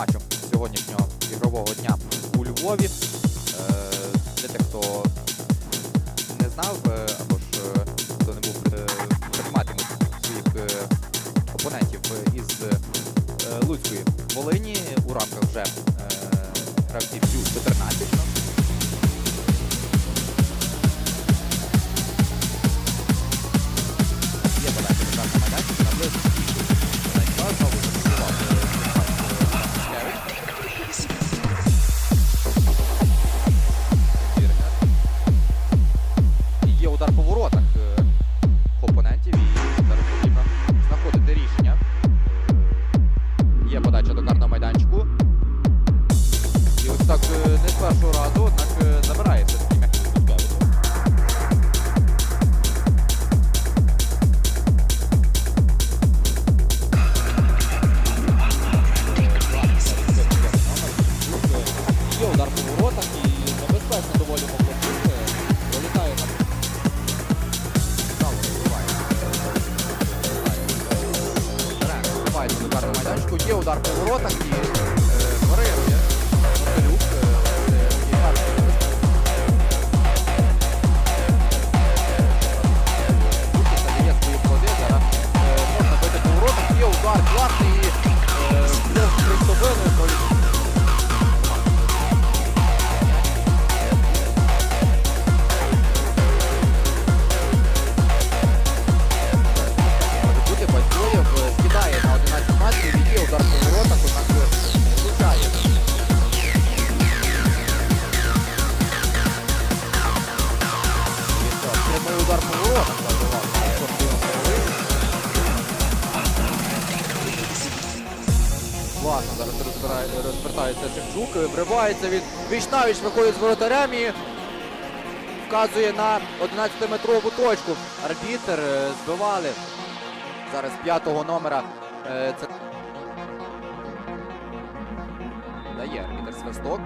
матчем сьогоднішнього ігрового дня у Львові. Е, для тих, хто не знав е, або ж е, хто не був прийматимуть своїх опонентів із Луцької Волині у рамках вже гравців Ю-14. Удар по воротах і розвертається Шевчук, вривається він вічнавіч виходить з воротарем і вказує на 11-метрову точку. Арбітер е, збивали зараз п'ятого номера. е, Це дає арбітер свисток.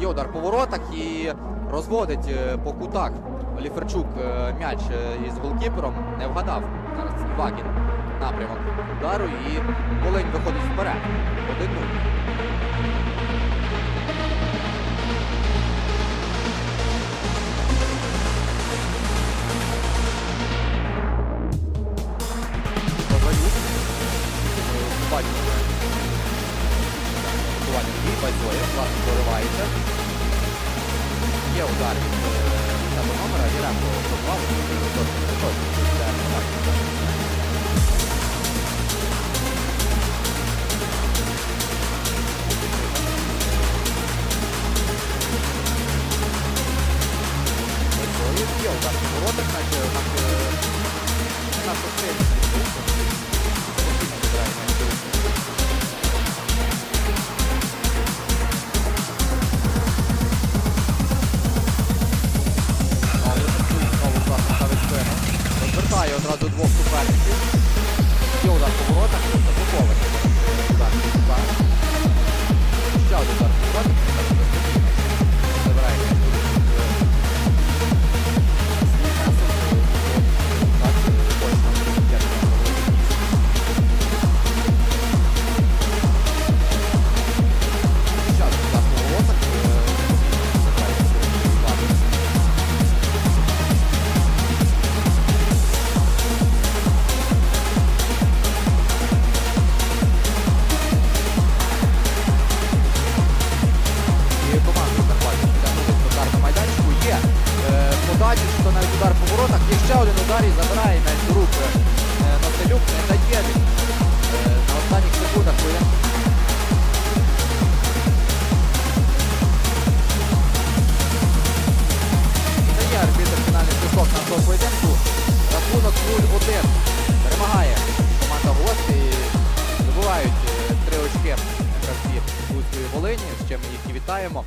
Є удар по воротах і розводить е, по кутах. Оліферчук е, м'яч із голкіпером не вгадав. Зараз Івакін напрямок удару і Волинь виходить вперед. 1-0. Бабаюк. Бачимо. Буквально дві Бадьоєв. Класно проривається. Є удар від Розвертає одразу двох суперників. Є удар по що навіть удар по воротах. Є ще один удар і забирає до рук. Е, не дає він е, на останніх секундах. Не дає арбітр фінальний свисток на цьому поєдинку. Рахунок 0-1. Перемагає команда гості. і Здобувають е, три очки гравці Луцької Волині, з чим їх і вітаємо.